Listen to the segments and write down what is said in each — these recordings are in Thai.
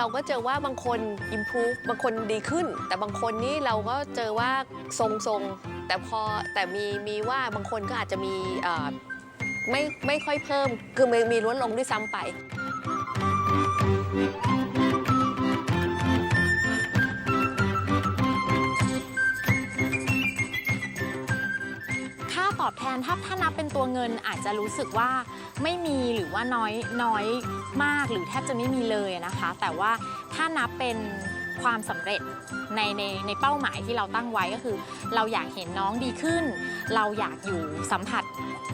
เราก็เจอว่าบางคน improve บางคนดีขึ้น แต่บางคนนี่เราก็เจอว่าทรงๆ แต่พอแต่มีมีว่าบางคนก็อาจจะมีเอ่อไม่ไม่ค่อยเพิ่ม คือมีมีลดลงด้วยซ้ำไป อบแทนถ้าถ้านับเป็นตัวเงินอาจจะรู้สึกว่าไม่มีหรือว่าน้อยน้อยมากหรือแทบจะไม่มีเลยนะคะ แต่ว่าถ้านับเป็นความสำเร็จในในในเป้าหมายที่เราตั้งไว้ก็คือ เราอยากเห็นน้องดีขึ้น เราอยากอยู่สัมผัส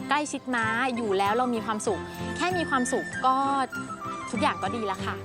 ใกล้ชิดม้าอยู่แล้วเรามีความสุข แค่มีความสุขก็ทุกอย่างก็ดีแล้วค่ะ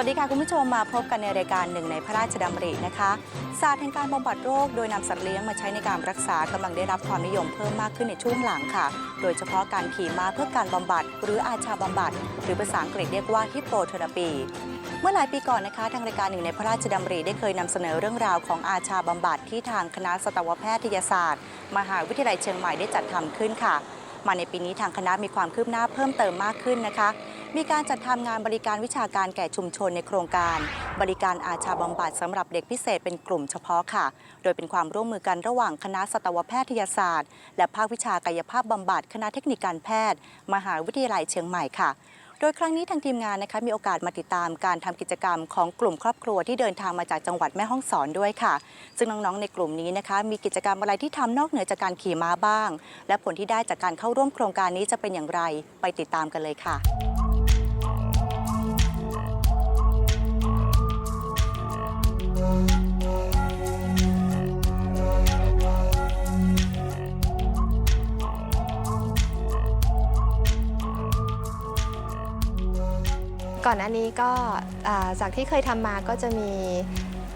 วัสดีค่ะ คุณผู้ชมมาพบกันในรายการหนึ่งในพระราชดำรินะคะศาสตร์แห่งการบำบัดโรคโดยนำสัตว์เลี้ยงมาใช้ในการรักษากำลังได้รับความนิยมเพิ่มมากขึ้นในช่วงหลังค่ะ โดยเฉพาะการขี่ม้าเพื่อการบำบัด หรืออาชาบำบัด หรือภาษาอังกฤษเรียกว่าฮิปโปเทอราปี เมื่อหลายปีก่อนนะคะ ทางรายการหนึ่งในพระราชดำริได้เคยนำเสนอเรื่องราวของอาชาบำบัดที่ทางคณะสัตวแพทยศาสตร์ มหาวิทยาลัยเชียงใหม่ได้จัดทำขึ้นค่ะ มาในปีนี้ทางคณะมีความคืบหน้าเพิ่มเติมมากขึ้นนะคะ มีการจัดทำงานบริการวิชาการแก่ชุมชนในโครงการ บริการอาชาบำบัดสำหรับเด็กพิเศษเป็นกลุ่มเฉพาะค่ะ โดยเป็นความร่วมมือกันระหว่างคณะสัตวแพทยศาสตร์ และภาควิชากายภาพบำบัดคณะเทคนิคการแพทย์ มหาวิทยาลัยเชียงใหม่ค่ะ โดยครั้งนี้ทางทีมงานนะคะมีโอกาสมาติดตามการทำกิจกรรมของกลุ่มครอบครัวที่เดินทางมาจากจังหวัดแม่ฮ่องสอนด้วยค่ะ ซึ่งน้องๆในกลุ่มนี้นะคะมีกิจกรรมอะไรที่ทำนอกเหนือจากการขี่ม้าบ้าง และผลที่ได้จากการเข้าร่วมโครงการนี้จะเป็นอย่างไร ไปติดตามกันเลยค่ะ ก่อนหน้านี้ก็จากที่เคยทำมาก็จะมี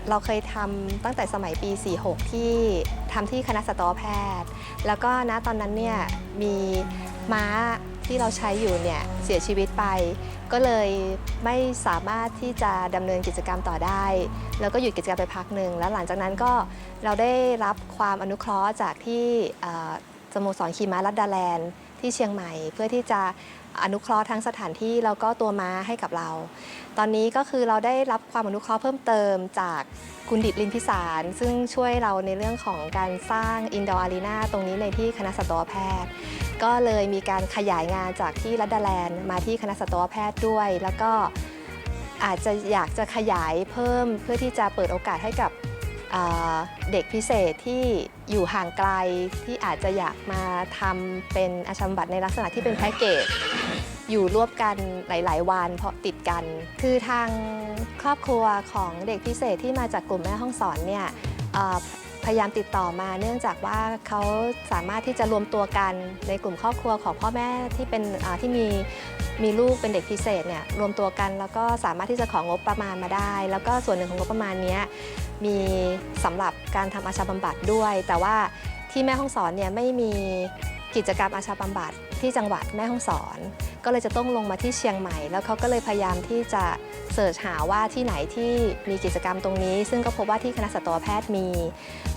เราเคยทำตั้งแต่สมัยปี 46 ที่ทำที่คณะสัตวแพทย์ แล้วก็ณตอนนั้นเนี่ยมีม้าที่เราใช้อยู่เนี่ยเสียชีวิตไป ก็เลยไม่สามารถที่จะดำเนินกิจกรรมต่อได้ แล้วก็หยุดกิจกรรมไปพักหนึ่งแล้วหลังจากนั้นก็เราได้รับความอนุเคราะห์จากที่สโมสรขี่ม้ารัดดาแลนด์ ที่เชียงใหม่ เพื่อที่จะอนุเคราะห์ทั้งสถานที่แล้วก็ตัวม้าให้กับเรา ตอนนี้ก็คือเราได้รับความอนุเคราะห์เพิ่มเติมจากคุณดิตลินพิสาร ซึ่งช่วยเราในเรื่องของการสร้างอินดอร์อารีนาตรงนี้ในที่คณะสัตวแพทย์ ก็เลยมีการขยายงานจากที่รัดดาแลนด์มาที่คณะสัตวแพทย์ด้วย แล้วก็อาจจะอยากจะขยายเพิ่มเพื่อที่จะเปิดโอกาสให้กับ เด็กพิเศษที่อยู่ห่างไกลที่อาจจะอยากมาทำเป็นอาชัมบัตในลักษณะที่เป็นแพ็กเกจอยู่ร่วมกันหลาย ๆ วันเพราะติดกัน คือทางครอบครัวของเด็กพิเศษที่มาจากกลุ่มแม่ห้องสอนเนี่ยพยายามติดต่อมาเนื่องจากว่าเขาสามารถที่จะรวมตัวกันในกลุ่มครอบครัวของพ่อแม่ที่เป็นที่มี มีลูกเป็นเด็กพิเศษเนี่ยรวมตัวกันแล้วก็สามารถที่จะของบประมาณมาได้ แล้วก็ส่วนหนึ่งของงบประมาณนี้มีสำหรับการทำอาชาบำบัดด้วย แต่ว่าที่แม่ห้องสอนเนี่ยไม่มีกิจกรรมอาชาบำบัดที่จังหวัดแม่ห้องสอน ก็เลยจะต้องลงมาที่เชียงใหม่ แล้วเขาก็เลยพยายามที่จะเสิร์ชหาว่าที่ไหนที่มีกิจกรรมตรงนี้ ซึ่งก็พบว่าที่คณะสัตวแพทย์มี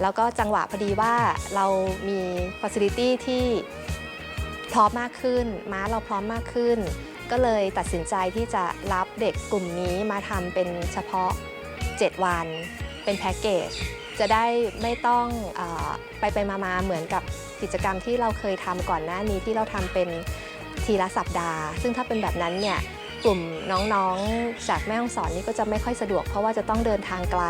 แล้วก็จังหวะพอดีว่าเรามีฟ a ซิลิตี้ที่พร้อมมากขึ้น ม้าเราพร้อมมากขึ้น ก็เลยตัดสินใจที่จะรับเด็กกลุ่มนี้มาทำเป็นเฉพาะ 7 วัน เป็นแพ็กเกจ จะได้ไม่ต้องอไปไปมามาเหมือนกับกิจกรรมที่เราเคยทำก่อนหน้านี้ที่เราทำเป็นทีละสัปดาห์ ซึ่งถ้าเป็นแบบนั้นเนี่ยกลุ่มน้องๆ จากแม่ฮ่องสอนนี่ก็จะไม่ค่อยสะดวก เพราะว่าจะต้องเดินทางไกล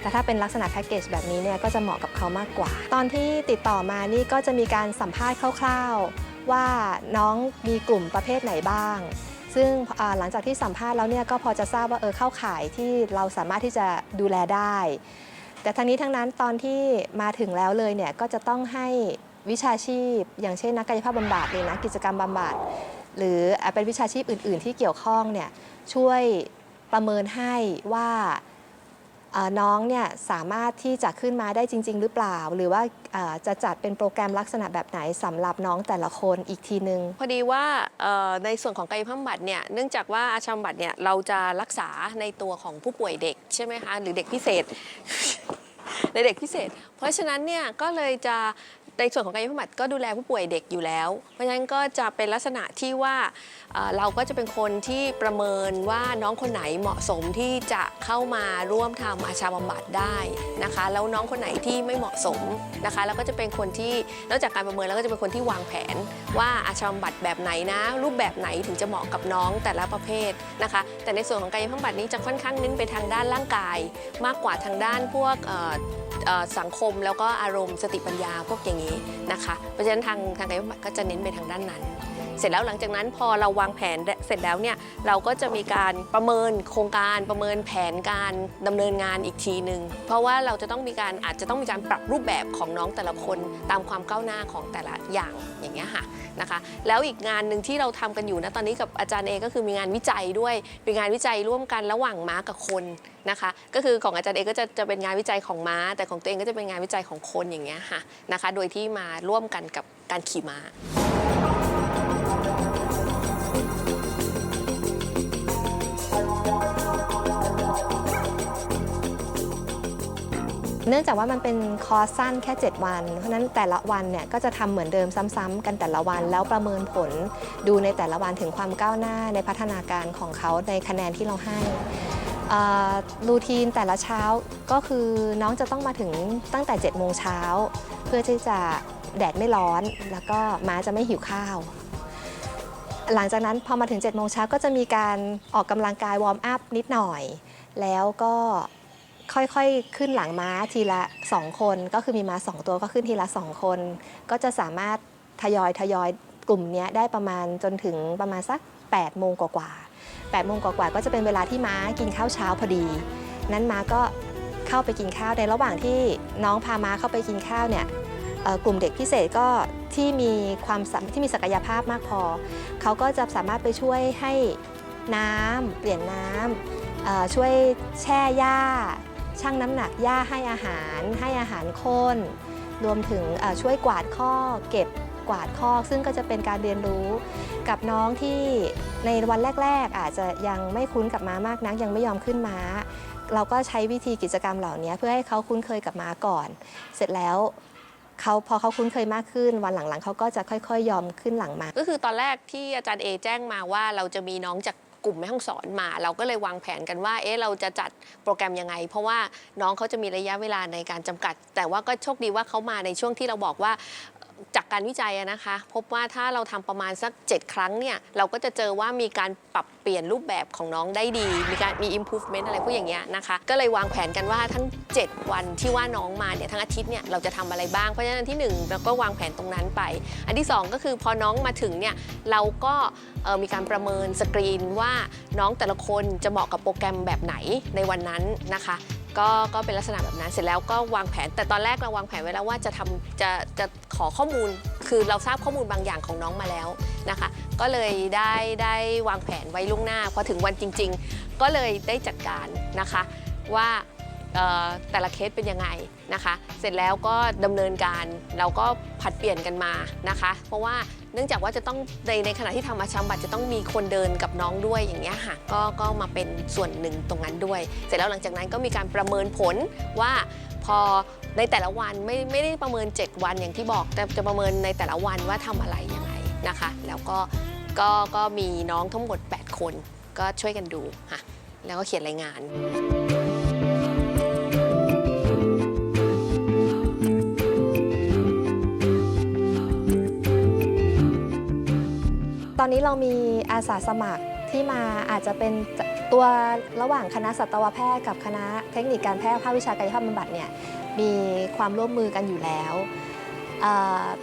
แต่ถ้าเป็นลักษณะแพ็กเกจแบบนี้เนี่ยก็จะเหมาะกับเขามากกว่า ตอนที่ติดต่อมานี่ก็จะมีการสัมภาษณ์คร่าวๆ ว่าน้องมีกลุ่มประเภทไหนบ้าง ซึ่งหลังจากที่สัมภาษณ์แล้วเนี่ยก็พอจะทราบว่าเออเข้าข่ายที่เราสามารถที่จะดูแลได้ แต่ทั้งนี้ทั้งนั้นตอนที่มาถึงแล้วเลยเนี่ยก็จะต้องให้วิชาชีพ อย่างเช่นนักกายภาพบำบัดหรือนักกิจกรรมบำบัดหรือเป็นวิชาชีพอื่น ๆ ที่เกี่ยวข้องเนี่ยช่วยประเมินให้ว่า น้องเนี่ยสามารถที่จะขึ้นมาได้จริง ๆ หรือเปล่า หรือว่าจะจัดเป็นโปรแกรมลักษณะแบบไหนสำหรับน้องแต่ละคนอีกทีนึง พอดีว่าในส่วนของกายภาพบำบัดเนี่ยเนื่องจากว่าอาชาบำบัดเนี่ยเราจะรักษาในตัวของผู้ป่วยเด็กใช่ไหมคะหรือเด็กพิเศษในเด็กพิเศษ เพราะฉะนั้นเนี่ยก็เลยจะ ในส่วนของกายภาพบำบัดก็ดูแลผู้ป่วยเด็กอยู่แล้ว เพราะฉะนั้นก็จะเป็นลักษณะที่ว่าเอ่อเราก็จะเป็นคนที่ประเมินว่าน้องคนไหนเหมาะสมที่จะเข้ามาร่วมทำอาชาบำบัดได้นะคะ แล้วน้องคนไหนที่ไม่เหมาะสมนะคะแล้วก็จะเป็นคนที่นอกจากการประเมินแล้วก็จะเป็นคนที่วางแผน ว่าอาชาบำบัดแบบไหนนะ รูปแบบไหนถึงจะเหมาะกับน้องแต่ละประเภทนะคะ แต่ในส่วนของกายภาพบำบัดนี้จะค่อนข้างเน้นไปทางด้านร่างกาย มากกว่าทางด้านพวกเอ่อ สังคมแล้วก็อารมณ์สติปัญญาพวกอย่างนี้นะคะ เพราะฉะนั้นทางทางกายภาพบำบัดก็จะเน้นไปทางด้านนั้น เสร็จแล้วหลังจากนั้นพอเราวางแผนเสร็จแล้วเนี่ยเราก็จะมีการประเมินโครงการประเมินแผนการดำเนินงานอีกทีหนึ่งเพราะว่าเราจะต้องมีการอาจจะต้องมีการปรับรูปแบบของน้องแต่ละคนตามความก้าวหน้าของแต่ละอย่างอย่างเงี้ยค่ะนะคะ แล้วอีกงานหนึ่งที่เราทำกันอยู่นะตอนนี้กับอาจารย์เอก็คือมีงานวิจัยด้วยเป็นงานวิจัยร่วมกันระหว่างม้ากับคนนะคะก็คือของอาจารย์เอก็จะจะเป็นงานวิจัยของม้า แต่ของตัวเองก็จะเป็นงานวิจัยของคนอย่างเงี้ยค่ะนะคะ โดยที่มาร่วมกันกับการขี่ม้า เนื่องจากว่ามันเป็นคอร์สสั้นแค่ 7 วัน เพราะนั้นแต่ละวันเนี่ยก็จะทำเหมือนเดิมซ้ำๆกันแต่ละวัน แล้วประเมินผลดูในแต่ละวันถึงความก้าวหน้าในพัฒนาการของเขาในคะแนนที่เราให้รูทีนแต่ละเช้าก็คือน้องจะต้องมาถึงตั้งแต่7โมงเช้า เพื่อที่จะแดดไม่ร้อน แล้วก็ม้าจะไม่หิวข้าว หลังจากนั้นพอมาถึง7โมงเช้าก็จะมีการออกกำลังกายวอร์มอัพนิดหน่อย แล้วก็ค่อยๆขึ้นหลังม้าทีละ 2 คน ก็คือมีม้า 2 ตัวก็ขึ้นทีละ 2 คน ก็จะสามารถทยอยทยอยกลุ่มเนี้ยได้ประมาณจนถึงประมาณสัก8โมงกว่าๆ8โมงกว่าๆก็จะเป็นเวลาที่ม้ากินข้าวเช้าพอดี นั้นม้าก็เข้าไปกินข้าวในระหว่างที่น้องพาม้าเข้าไปกินข้าวเนี่ย กลุ่มเด็กพิเศษก็ที่มีความที่มีศักยภาพมากพอ เขาก็จะสามารถไปช่วยให้น้ำเปลี่ยนน้ำช่วยแช่หญ้าชั่งน้ำหนักหญ้าให้อาหาร ให้อาหารโคนรวมถึงช่วยกวาดข้อเก็บกวาดข้อ ซึ่งก็จะเป็นการเรียนรู้กับน้องที่ในวันแรก ๆ อาจจะยังไม่คุ้นกับม้ามากนัก ยังไม่ยอมขึ้นม้า เราก็ใช้วิธีกิจกรรมเหล่านี้เพื่อให้เขาคุ้นเคยกับม้าก่อน เสร็จแล้ว เขาพอเขาคุ้นเคยมากขึ้น วันหลังๆเขาก็จะค่อยๆ ยอมขึ้นหลังมา ก็คือตอนแรกที่อาจารย์เอแจ้งมาว่าเราจะมีน้องจากกลุ่มแม่ห้องสอนมา เราก็เลยวางแผนกันว่า เอ๊ะเราจะจัดโปรแกรมยังไง เพราะว่าน้องเขาจะมีระยะเวลาในการจำกัด แต่ว่าก็โชคดีว่าเขามาในช่วงที่เราบอกว่า จากการวิจัยนะคะ พบว่าถ้าเราทำประมาณสัก 7 ครั้งเนี่ย เราก็จะเจอว่ามีการปรับเปลี่ยนรูปแบบของน้องได้ดี มีการมี improvement อะไรพวกอย่างเงี้ยนะคะ ก็เลยวางแผนกันว่าทั้ง 7 วันที่ว่าน้องมาเนี่ยทั้งอาทิตย์เนี่ยเราจะทำอะไรบ้าง เพราะฉะนั้นที่หนึ่งเราก็วางแผนตรงนั้นไป อันที่สองก็คือพอน้องมาถึงเนี่ยเราก็มีการประเมินสกรีนว่าน้องแต่ละคนจะเหมาะกับโปรแกรมแบบไหนในวันนั้นนะคะ ก็ก็เป็นลักษณะแบบนั้นเสร็จแล้วก็วางแผน แต่ตอนแรกเราวางแผนไว้แล้วว่าจะทำจะจะขอข้อมูล คือเราทราบข้อมูลบางอย่างของน้องมาแล้วนะคะ ก็เลยได้ได้วางแผนไว้ล่วงหน้าพอถึงวันจริง ๆ ก็เลยได้จัดการนะคะว่าแต่ละเคสเป็นยังไงนะคะ เสร็จแล้วก็ดำเนินการเราก็ผัดเปลี่ยนกันมานะคะ เพราะว่า เนื่องจากว่าจะต้องในในขณะที่ทำอาชัมบัตจะต้องมีคนเดินกับน้องด้วยอย่างเงี้ยค่ะก็ก็มาเป็นส่วนหนึ่งตรงนั้นด้วย เสร็จแล้วหลังจากนั้นก็มีการประเมินผลว่าพอในแต่ละวันไม่ไม่ได้ประเมิน 7 วันอย่างที่บอก แต่จะประเมินในแต่ละวันว่าทำอะไรยังไงนะคะ แล้วก็ก็ก็มีน้องทั้งหมด 8 คน ก็ช่วยกันดูค่ะแล้วก็เขียนรายงาน นนี้เรามีอาสาสมัครที่มาอาจจะเป็นตัวระหว่างคณะสัตวแพทย์กับคณะเทคนิคการแพทย์ภาควิชากายภาพบำบัดเนี่ยมีความร่วมมือกันอยู่แล้ว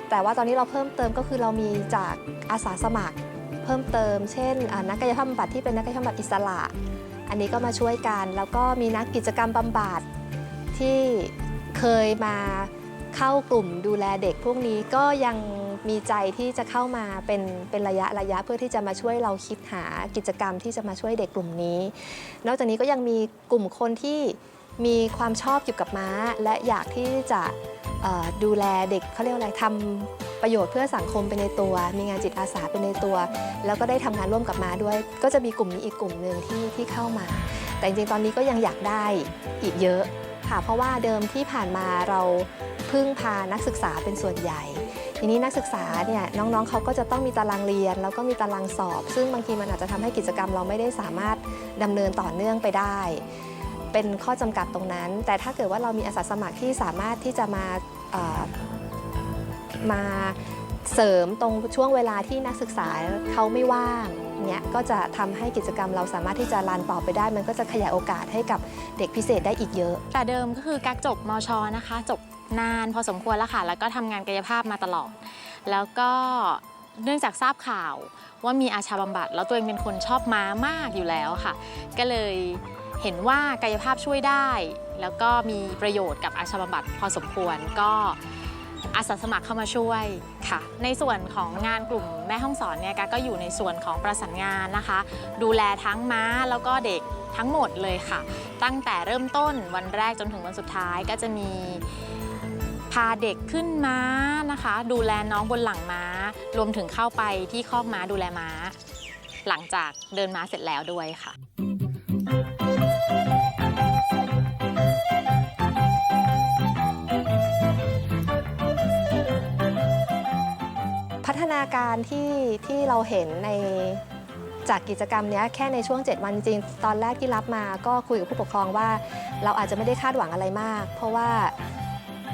แต่ว่าตอนนี้เราเพิ่มเติมก็คือเรามีจากอาสาสมัครเพิ่มเติม เช่น นักกายภาพบำบัดที่เป็นนักกายภาพบำบัดอิสระ อันนี้ก็มาช่วยกัน แล้วก็มีนักกิจกรรมบำบัดที่เคยมา เข้ากลุ่มดูแลเด็กพวกนี้ก็ยังมีใจที่จะเข้ามาเป็นเป็นระยะระยะเพื่อที่จะมาช่วยเราคิดหากิจกรรมที่จะมาช่วยเด็กกลุ่มนี้ นอกจากนี้ก็ยังมีกลุ่มคนที่มีความชอบเกี่ยวกับม้า และอยากที่จะดูแลเด็กเขาเรียกอะไรทำประโยชน์เพื่อสังคมเป็นในตัว มีงานจิตอาสาเป็นในตัว แล้วก็ได้ทำงานร่วมกับม้าด้วย ก็จะมีกลุ่มนี้อีกกลุ่มหนึ่งที่ที่เข้ามา แต่จริงๆตอนนี้ก็ยังอยากได้อีกเยอะ ค่ะเพราะว่าเดิมที่ผ่านมาเราพึ่งพานักศึกษาเป็นส่วนใหญ่ ทีนี้นักศึกษาเนี่ยน้องๆเขาก็จะต้องมีตารางเรียน แล้วก็มีตารางสอบ ซึ่งบางทีมันอาจจะทำให้กิจกรรมเราไม่ได้สามารถดำเนินต่อเนื่องไปได้ เป็นข้อจำกัดตรงนั้น แต่ถ้าเกิดว่าเรามีอาสาสมัครที่สามารถที่จะมามา เสริมตรงช่วงเวลาที่นักศึกษาเขาไม่ว่างเนี่ยก็จะทำให้กิจกรรมเราสามารถที่จะรันต่อไปได้ มันก็จะขยายโอกาสให้กับเด็กพิเศษได้อีกเยอะ แต่เดิมก็คือกักจบมชนะคะ จบนานพอสมควรแล้วค่ะ แล้วก็ทำงานกายภาพมาตลอด แล้วก็เนื่องจากทราบข่าวว่ามีอาชาบำบัด แล้วตัวเองเป็นคนชอบม้ามากอยู่แล้วค่ะ ก็เลยเห็นว่ากายภาพช่วยได้ แล้วก็มีประโยชน์กับอาชาบำบัดพอสมควรก็ อาสาสมัครเข้ามาช่วยค่ะ ในส่วนของงานกลุ่มแม่ห้องสอนเนี่ยกาก็อยู่ในส่วนของประสานงานนะคะ ดูแลทั้งม้าแล้วก็เด็กทั้งหมดเลยค่ะ ตั้งแต่เริ่มต้นวันแรกจนถึงวันสุดท้ายก็จะมีพาเด็กขึ้นม้านะคะ ดูแลน้องบนหลังม้า รวมถึงเข้าไปที่คอกม้าดูแลม้า หลังจากเดินม้าเสร็จแล้วด้วยค่ะ นาการที่ที่เราเห็นในจากกิจกรรมเนี้ยแค่ในช่วง 7 วันจริง ตอนแรกที่รับมาก็คุยกับผู้ปกครองว่า เราอาจจะไม่ได้คาดหวังอะไรมาก เพราะว่า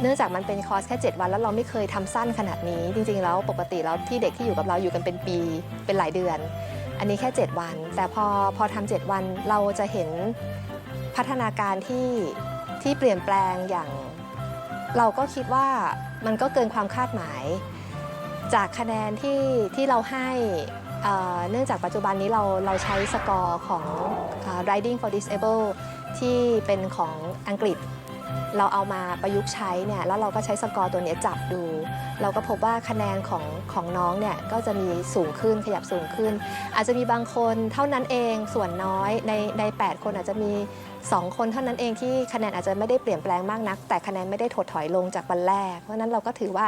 เนื่องจากมันเป็นคอร์สแค่ 7 วัน แล้วเราไม่เคยทำสั้นขนาดนี้ จริง ๆ แล้วปกติแล้วที่เด็กที่อยู่กับเราอยู่กันเป็นปีเป็นหลายเดือน อันนี้แค่ 7 วัน แต่พอพอทำ7วันเราจะเห็นพัฒนาการที่ที่เปลี่ยนแปลงอย่าง เราก็คิดว่ามันก็เกินความคาดหมาย จากคะแนนที่ที่เราให้เนื่องจากปัจจุบันนี้เราเราใช้สกอร์ของ Riding for Disable ที่เป็นของอังกฤษ เราเอามาประยุกต์ใช้เนี่ยแล้วเราก็ใช้สกอร์ตัวนี้จับดู เราก็พบว่าคะแนนของของน้องเนี่ยก็จะมีสูงขึ้นขยับสูงขึ้น อาจจะมีบางคนเท่านั้นเองส่วนน้อยในใน 8 คนอาจจะมี 2 คนเท่านั้นเองที่คะแนนอาจจะไม่ได้เปลี่ยนแปลงมากนัก แต่คะแนนไม่ได้ถดถอยลงจากวันแรก เพราะนั้นเราก็ถือว่า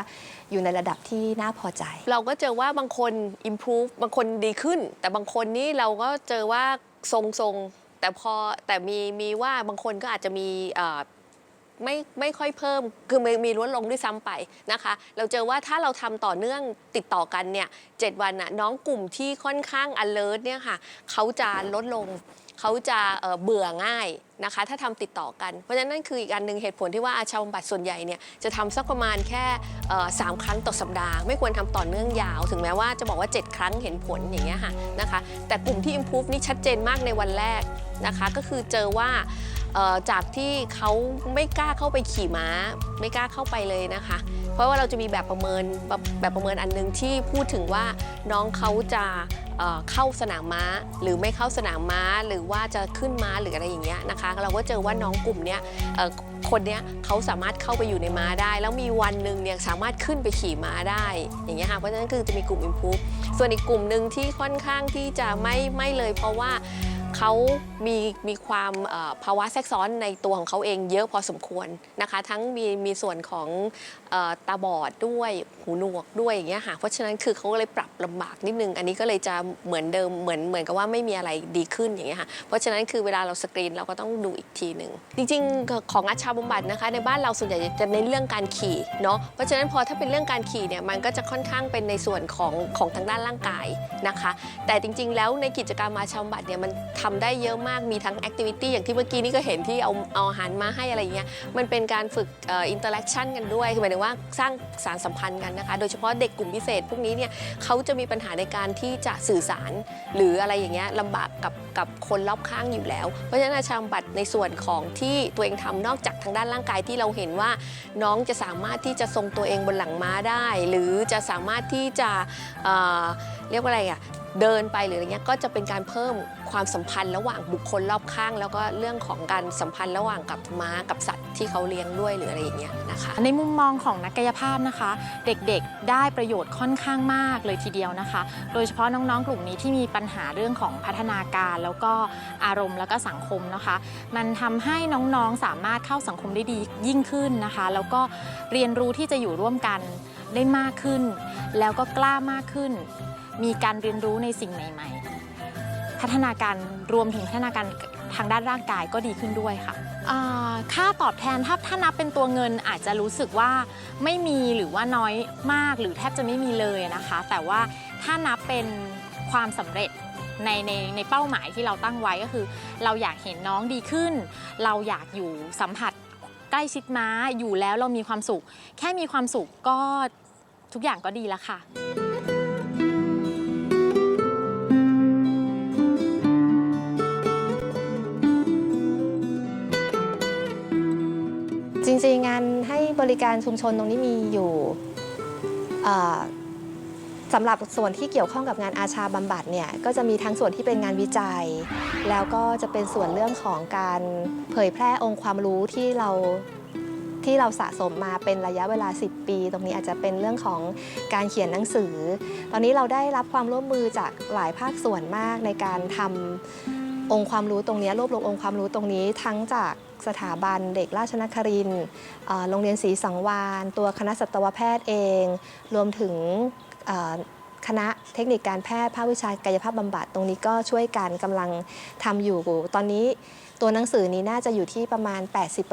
อยู่ในระดับที่น่าพอใจ เราก็เจอว่าบางคน improve บางคนดีขึ้น แต่บางคนนี่เราก็เจอว่าทรงๆ แต่พอแต่มีมีว่าบางคนก็อาจจะมีไม่ไม่ค่อยเพิ่มคือมีมีลดลงด้วยซ้ำไปนะคะ เราเจอว่าถ้าเราทำต่อเนื่องติดต่อกันเนี่ยเจ็ดวันน่ะน้องกลุ่มที่ค่อนข้าง alert เนี่ยค่ะเขาจะลดลง เขาจะเบื่อง่ายนะคะ ถ้าทำติดต่อกัน เพราะฉะนั้นนั่นคืออีกอันหนึ่งเหตุผลที่ว่าอาชาบำบัดส่วนใหญ่เนี่ยจะทำสักประมาณแค่สามครั้งต่อสัปดาห์ ไม่ควรทำต่อเนื่องยาว ถึงแม้ว่าจะบอกว่า 7 ครั้งเห็นผลอย่างเงี้ยค่ะนะคะ แต่กลุ่มที่ improve นี่ชัดเจนมากในวันแรกนะคะ ก็คือเจอว่าจากที่เขาไม่กล้าเข้าไปขี่ม้า ไม่กล้าเข้าไปเลยนะคะ เพราะว่าเราจะมีแบบประเมินแบบแบบประเมินอันหนึงที่พูดถึงว่าน้องเขาจะเข้าสนามม้า หรือไม่เข้าสนามม้า หรือว่าจะขึ้นม้าหรืออะไรอย่างเงี้ยนะคะ เราก็เจอว่าน้องกลุ่มเนี้ยคนเนี้ยเขาสามารถเข้าไปอยู่ในม้าได้ แล้วมีวันหนึ่งเนี่ยสามารถขึ้นไปขี่ม้าได้อย่างเงี้ยค่ะเพราะฉะนั้นคือจะมีกลุ่ม improve ส่วนอีกกลุ่มหนึ่งที่ค่อนข้างที่จะไม่ไม่เลยเพราะว่า เขามีมีความภาวะแทรกซ้อนในตัวของเขาเองเยอะพอสมควรนะคะ ทั้งมีมีส่วนของตาบอดด้วยหูหนวกด้วยอย่างเงี้ยค่ะเพราะฉะนั้นคือเขาก็เลยปรับลำบากนิดนึง อันนี้ก็เลยจะเหมือนเดิมเหมือนเหมือนกับว่าไม่มีอะไรดีขึ้นอย่างเงี้ยค่ะเพราะฉะนั้นคือเวลาเราสกรีนเราก็ต้องดูอีกทีหนึ่งจริง ๆ ของอาชาบำบัดนะคะ ในบ้านเราส่วนใหญ่จะเน้นเรื่องการขี่เนาะเพราะฉะนั้นพอถ้าเป็นเรื่องการขี่เนี่ยมันก็จะค่อนข้างเป็นในส่วนของของทางด้านร่างกายนะคะ แต่จริง ๆ แล้วในกิจกรรมอาชาบำบัดเนี่ยมันททำได้เยอะมากมีทั้งแอคทิวิตี้อย่างที่เมื่อกี้นี่ก็เห็นที่เอาเอาอาหารมาให้อะไรอย่างเงี้ยมันเป็นการฝึกอินเตอร์แอคชั่นกันด้วยคือหมายถึงว่าสร้างสารสัมพันธ์กันนะคะโดยเฉพาะเด็กกลุ่มพิเศษ พวกนี้เนี่ยเขาจะมีปัญหาในการที่จะสื่อสาร หรืออะไรอย่างเงี้ยลำบากกับกับคนรอบข้างอยู่แล้ว เพราะฉะนั้นอาชาบำบัดในส่วนของที่ตัวเองทำนอกจากทางด้านร่างกายที่เราเห็นว่า น้องจะสามารถที่จะทรงตัวเองบนหลังม้าได้ หรือจะสามารถที่จะเรียกว่าอะไรอะ เดินไปหรืออะไรเงี้ยก็จะเป็นการเพิ่มความสัมพันธ์ระหว่างบุคคลรอบข้าง แล้วก็เรื่องของการสัมพันธ์ระหว่างกับม้ากับสัตว์ที่เขาเลี้ยงด้วยหรืออะไรอย่างเงี้ยนะคะ ในมุมมองของนักกายภาพนะคะ เด็กๆได้ประโยชน์ค่อนข้างมากเลยทีเดียวนะคะ โดยเฉพาะน้องๆกลุ่มนี้ที่มีปัญหาเรื่องของพัฒนาการแล้วก็อารมณ์แล้วก็สังคมนะคะ มันทำให้น้องๆสามารถเข้าสังคมได้ดียิ่งขึ้นนะคะ แล้วก็เรียนรู้ที่จะอยู่ร่วมกันได้มากขึ้น แล้วก็กล้ามากขึ้น มีการเรียนรู้ในสิ่งใหม่ๆ พัฒนาการรวมถึงพัฒนาการทางด้านร่างกายก็ดีขึ้นด้วยค่ะค่าตอบแทนถ้าถ้านับเป็นตัวเงินอาจจะรู้สึกว่าไม่มีหรือว่าน้อยมากหรือแทบจะไม่มีเลยนะคะ แต่ว่าถ้านับเป็นความสำเร็จในในในเป้าหมายที่เราตั้งไว้ก็คือ เราอยากเห็นน้องดีขึ้น เราอยากอยู่สัมผัสใกล้ชิดม้าอยู่แล้วเรามีความสุข แค่มีความสุขก็ทุกอย่างก็ดีแล้วค่ะ ริงๆงานให้บริการชุมชนตรงนี้มีอยู่สำหรับส่วนที่เกี่ยวข้องกับงานอาชาบำบัดเนี่ยก็จะมีทั้งส่วนที่เป็นงานวิจัย แล้วก็จะเป็นส่วนเรื่องของการเผยแพร่องค์ความรู้ที่เราที่เราสะสมมาเป็นระยะเวลา 10 ปี ตรงนี้อาจจะเป็นเรื่องของการเขียนหนังสือ ตอนนี้เราได้รับความร่วมมือจากหลายภาคส่วนมากในการทำองค์ความรู้ตรงนี้รวบรวมองค์ความรู้ตรงนี้ทั้งจาก สถาบันเด็กราชนครินโรงเรียนศรีสังวานตัวคณะสัตวแพทย์เอง รวมถึงคณะเทคนิคการแพทย์ภาควิชากายภาพบำบัดตรงนี้ก็ช่วยกันกำลังทำอยู่ ตอนนี้ ตัวหนังสือนี้น่าจะอยู่ที่ประมาณ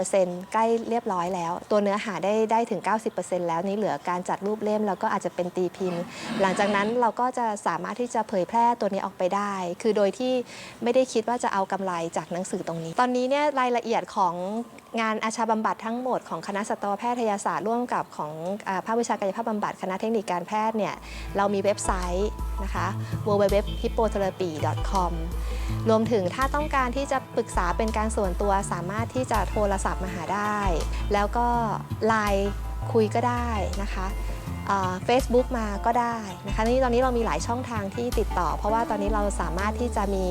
80%ใกล้เรียบร้อยแล้ว ตัวเนื้อหาได้ได้ถึง 90%แล้วนี่เหลือการจัดรูปเล่มแล้วก็อาจจะเป็นตีพิมพ์ หลังจากนั้นเราก็จะสามารถที่จะเผยแพร่ตัวนี้ออกไปได้ คือโดยที่ไม่ได้คิดว่าจะเอากำไรจากหนังสือตรงนี้ ตอนนี้เนี่ยรายละเอียดของ งานอาชาบำบัดทั้งหมดของคณะสัตวแพทยศาสตร์ร่วมกับของภาควิชากายภาพบำบัดคณะเทคนิคการแพทย์เนี่ยเรามีเว็บไซต์นะคะ www.hippotherapy.com รวมถึงถ้าต้องการที่จะปรึกษาเป็นการส่วนตัวสามารถที่จะโทรศัพท์มาหาได้ แล้วก็ไลน์คุยก็ได้นะคะเฟซบุ๊กมาก็ได้นะคะนี่ตอนนี้เรามีหลายช่องทางที่ติดต่อ เพราะว่าตอนนี้เราสามารถที่จะมี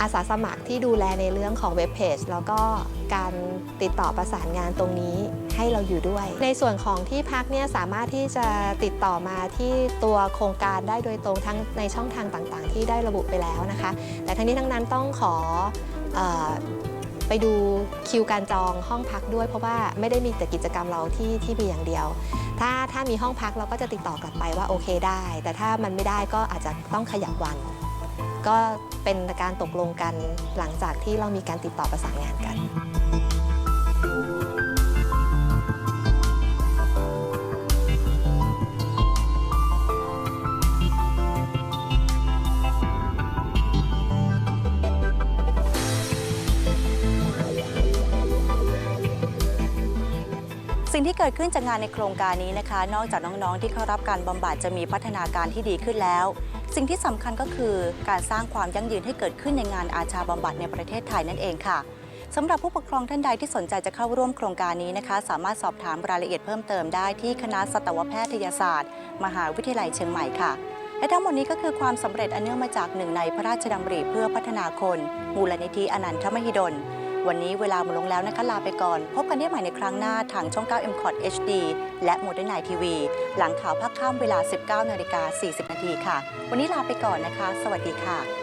อาสาสมัครที่ดูแลในเรื่องของเว็บเพจแล้วก็การติดต่อประสานงานตรงนี้ให้เราอยู่ด้วย ในส่วนของที่พักเนี่ยสามารถที่จะติดต่อมาที่ตัวโครงการได้โดยตรงทั้งในช่องทางต่างๆ ที่ได้ระบุไปแล้วนะคะ แต่ทั้งนี้ทั้งนั้นต้องขออไปดูคิวการจองห้องพักด้วย เพราะว่าไม่ได้มีแต่กิจกรรมเราที่ที่มีอย่างเดียว ถ้าถ้ามีห้องพักเราก็จะติดต่อกลับไปว่าโอเคได้ แต่ถ้ามันไม่ได้ก็อาจจะต้องขยับวัน ก็เป็นการตกลงกันหลังจากที่เรามีการติดต่อประสานงานกัน สิ่งที่เกิดขึ้นจากงานในโครงการนี้นะคะ นอกจากน้องๆ ที่เข้ารับการบำบัดจะมีพัฒนาการที่ดีขึ้นแล้ว สิ่งที่สำคัญก็คือการสร้างความยั่งยืนให้เกิดขึ้นในงานอาชาบำบัดในประเทศไทยนั่นเองค่ะสำหรับผู้ปกครองท่านใดที่สนใจจะเข้าร่วมโครงการนี้นะคะ สามารถสอบถามรายละเอียดเพิ่มเติมได้ที่คณะสัตวแพทยศาสตร์ มหาวิทยาลัยเชียงใหม่ค่ะและทั้งหมดนี้ก็คือความสำเร็จอันเนื่องมาจากหนึ่งในพระราชดำริเพื่อพัฒนาคน มูลนิธิอนันทมหิดล วันนี้เวลาหมดลงแล้วนะคะลาไปก่อน พบกันได้ใหม่ในครั้งหน้าทางช่อง 9 m c o t HD และโมเดิร์นไนทีวีหลังข่าวภาคค่ำเวลา 19นาฬิกา40นาทีค่ะ วันนี้ลาไปก่อนนะคะ สวัสดีค่ะ